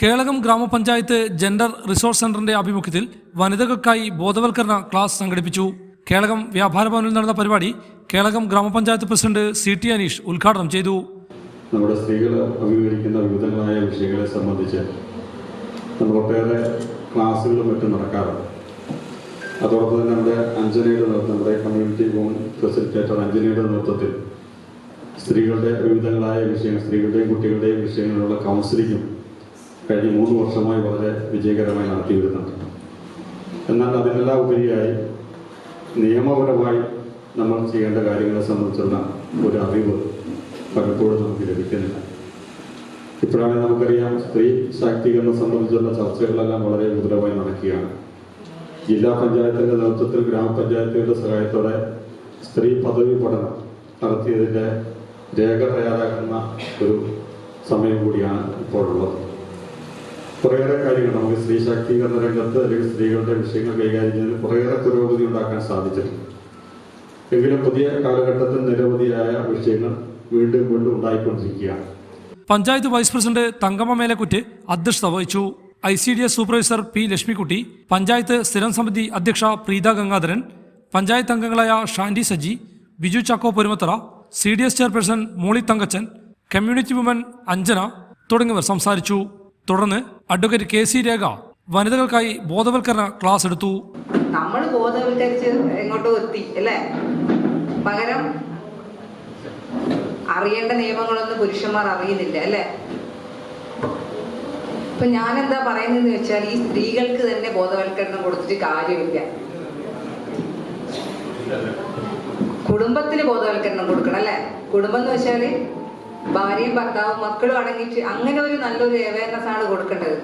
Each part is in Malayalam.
കേളകം ഗ്രാമപഞ്ചായത്ത് ജെൻഡർ റിസോഴ്സ് സെന്ററിന്റെ ആഭിമുഖ്യത്തിൽ വനിതകൾക്കായി ബോധവൽക്കരണ ക്ലാസ് സംഘടിപ്പിച്ചു. കേളകം വ്യാപാര ഭവനിൽ നടന്ന പരിപാടി കേളകം ഗ്രാമപഞ്ചായത്ത് പ്രസിഡന്റ് സി ടി അനീഷ് ഉദ്ഘാടനം ചെയ്തു. നമ്മുടെ സ്ത്രീകൾ അഭിമുഖീകരിക്കുന്ന വിവിധങ്ങളായ വിഷയങ്ങളെ സംബന്ധിച്ച് നമ്മൾ ഒട്ടേറെ ക്ലാസ്സുകളും മറ്റും നടക്കാറുണ്ട്. അതോടൊപ്പം തന്നെ നമ്മുടെ അഞ്ജനയുടെ നേതൃത്വം നമ്മുടെ കമ്മ്യൂണിറ്റി ഹോം ഫെസിലിറ്റേറ്റർ അഞ്ജനയുടെ നേതൃത്വത്തിൽ സ്ത്രീകളുടെ വിവിധങ്ങളായ വിഷയങ്ങൾ സ്ത്രീകളുടെയും കുട്ടികളുടെയും വിഷയങ്ങളിലുള്ള കൗൺസിലിങ്ങും കഴിഞ്ഞ മൂന്ന് വർഷമായി വളരെ വിജയകരമായി നടത്തി വരുന്നുണ്ട് എന്നാൽ അതിനെല്ലാം ഉപരിയായി നിയമപരമായി നമ്മൾ ചെയ്യേണ്ട കാര്യങ്ങളെ സംബന്ധിച്ചുള്ള ഒരു അറിവ് പലപ്പോഴും നമുക്ക് ലഭിക്കുന്നില്ല. ഇപ്പോഴാണ് നമുക്കറിയാം സ്ത്രീ ശാക്തീകരണം സംബന്ധിച്ചുള്ള ചർച്ചകളെല്ലാം വളരെ വിപുലമായി നടക്കുകയാണ്. ജില്ലാ പഞ്ചായത്തിന്റെ നേതൃത്വത്തിൽ ഗ്രാമപഞ്ചായത്തുകളുടെ സഹായത്തോടെ സ്ത്രീ പദവി പഠനം നടത്തിയതിന്റെ രേഖ തയ്യാറാക്കുന്ന ഒരു സമയം കൂടിയാണ് ഇപ്പോഴുള്ളത്. കുറേയേറെ കാര്യങ്ങൾ നമുക്ക് സ്ത്രീ ശാക്തീകരണ രംഗത്ത് അല്ലെങ്കിൽ സ്ത്രീകളുടെ വിഷയങ്ങൾ കൈകാര്യം ചെയ്യുന്നതിൽ കുറേയേറെ പുരോഗതി ഉണ്ടാക്കാൻ സാധിച്ചിട്ടുണ്ട്. എങ്കിലും പുതിയ കാലഘട്ടത്തിൽ നിരവധിയായ വിഷയങ്ങൾ വീണ്ടും വീണ്ടും ഉണ്ടായിക്കൊണ്ടിരിക്കുകയാണ്. പഞ്ചായത്ത് വൈസ് പ്രസിഡന്റ് തങ്കമ്മ മേലക്കുറ്റ് അധ്യക്ഷത വഹിച്ചു. I C D S supervisor P Lakshmikutty panchayat സ്ഥിരം സമിതി അധ്യക്ഷ പ്രീത ഗംഗാധരൻ പഞ്ചായത്ത് അംഗങ്ങളായ Shandy Saji Biju Chacko Porumathara C D S chairperson Molly Thankachan community woman Anjana തുടങ്ങിയവർ സംസാരിച്ചു. തുടർന്ന് അഡ്വക്കേറ്റ് കെ സി രേഖ വനിതകൾക്കായി ബോധവൽക്കരണ ക്ലാസ് എടുത്തു. നമ്മൾ ബോധവൽക്കരിച്ച് എങ്ങോട്ടും എത്തി അല്ലേ? പകരം അറിയേണ്ട നിയമങ്ങളൊന്നും പുരുഷന്മാർ അറിയുന്നില്ല അല്ലേ? ഇപ്പൊ ഞാൻ എന്താ പറയുന്നതെന്ന് വെച്ചാൽ ഈ സ്ത്രീകൾക്ക് തന്നെ ബോധവൽക്കരണം കൊടുത്തിട്ട് കാര്യമില്ല. കുടുംബത്തിന് ബോധവൽക്കരണം കൊടുക്കണം അല്ലേ? കുടുംബം എന്ന് വെച്ചാൽ ഭാര്യയും ഭർത്താവും മക്കളും അടങ്ങിയിട്ട് അങ്ങനെ ഒരു നല്ലൊരു അവയർനെസ് ആണ് കൊടുക്കേണ്ടത്.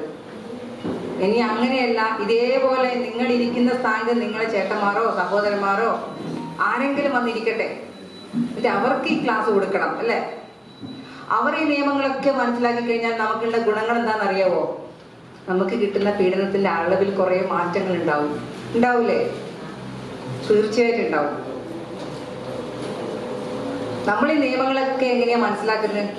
ഇനി അങ്ങനെയല്ല ഇതേപോലെ നിങ്ങൾ ഇരിക്കുന്ന സ്ഥാനത്ത് നിങ്ങളെ ചേട്ടന്മാരോ സഹോദരന്മാരോ ആരെങ്കിലും വന്നിരിക്കട്ടെ. എന്നിട്ട് അവർക്ക് ഈ ക്ലാസ് കൊടുക്കണം അല്ലേ? അവർ ഈ നിയമങ്ങളൊക്കെ മനസ്സിലാക്കി കഴിഞ്ഞാൽ നമുക്കുള്ള ഗുണങ്ങൾ എന്താണെന്ന് അറിയാവോ നമുക്ക് കിട്ടുന്ന പീഡനത്തിന്റെ അളവിൽ കുറേ മാറ്റങ്ങൾ ഉണ്ടാവും. ഉണ്ടാവില്ലേ തീർച്ചയായിട്ടും ഉണ്ടാവും. നമ്മൾ ഈ നിയമങ്ങളൊക്കെ എങ്ങനെയാ മനസ്സിലാക്കുന്നത്?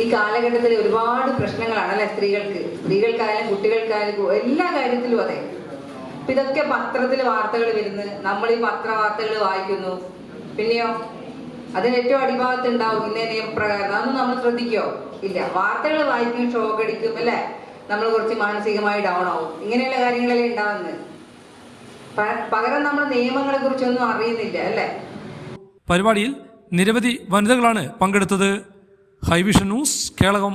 ഈ കാലഘട്ടത്തിൽ ഒരുപാട് പ്രശ്നങ്ങളാണ് അല്ലെ സ്ത്രീകൾക്ക്? സ്ത്രീകൾക്കായാലും കുട്ടികൾക്കായാലും എല്ലാ കാര്യത്തിലും അതെ. അപ്പൊ ഇതൊക്കെ പത്രത്തിൽ വാർത്തകൾ വരുന്നു. നമ്മൾ ഈ പത്ര വാർത്തകൾ വായിക്കുന്നു. പിന്നെയോ? അതിന് ഏറ്റവും അടിഭാഗത്ത് ഉണ്ടാവും ഇന്ന നിയമപ്രകാരം. അതൊന്നും നമ്മൾ ശ്രദ്ധിക്കോ? ഇല്ല. വാർത്തകൾ വായിക്കും ഷോക്ക് അടിക്കും അല്ലെ? നമ്മൾ കുറച്ച് മാനസികമായി ഡൗൺ ആവും. ഇങ്ങനെയുള്ള കാര്യങ്ങളല്ലേ ഉണ്ടാവുന്നത്. പകരം നമ്മൾ നിയമങ്ങളെ കുറിച്ചൊന്നും അറിയുന്നില്ല അല്ലേ? പരിപാടിയിൽ നിരവധി വനിതകളാണ് പങ്കെടുത്തത്. ഹൈവിഷൻ ന്യൂസ് കേളകം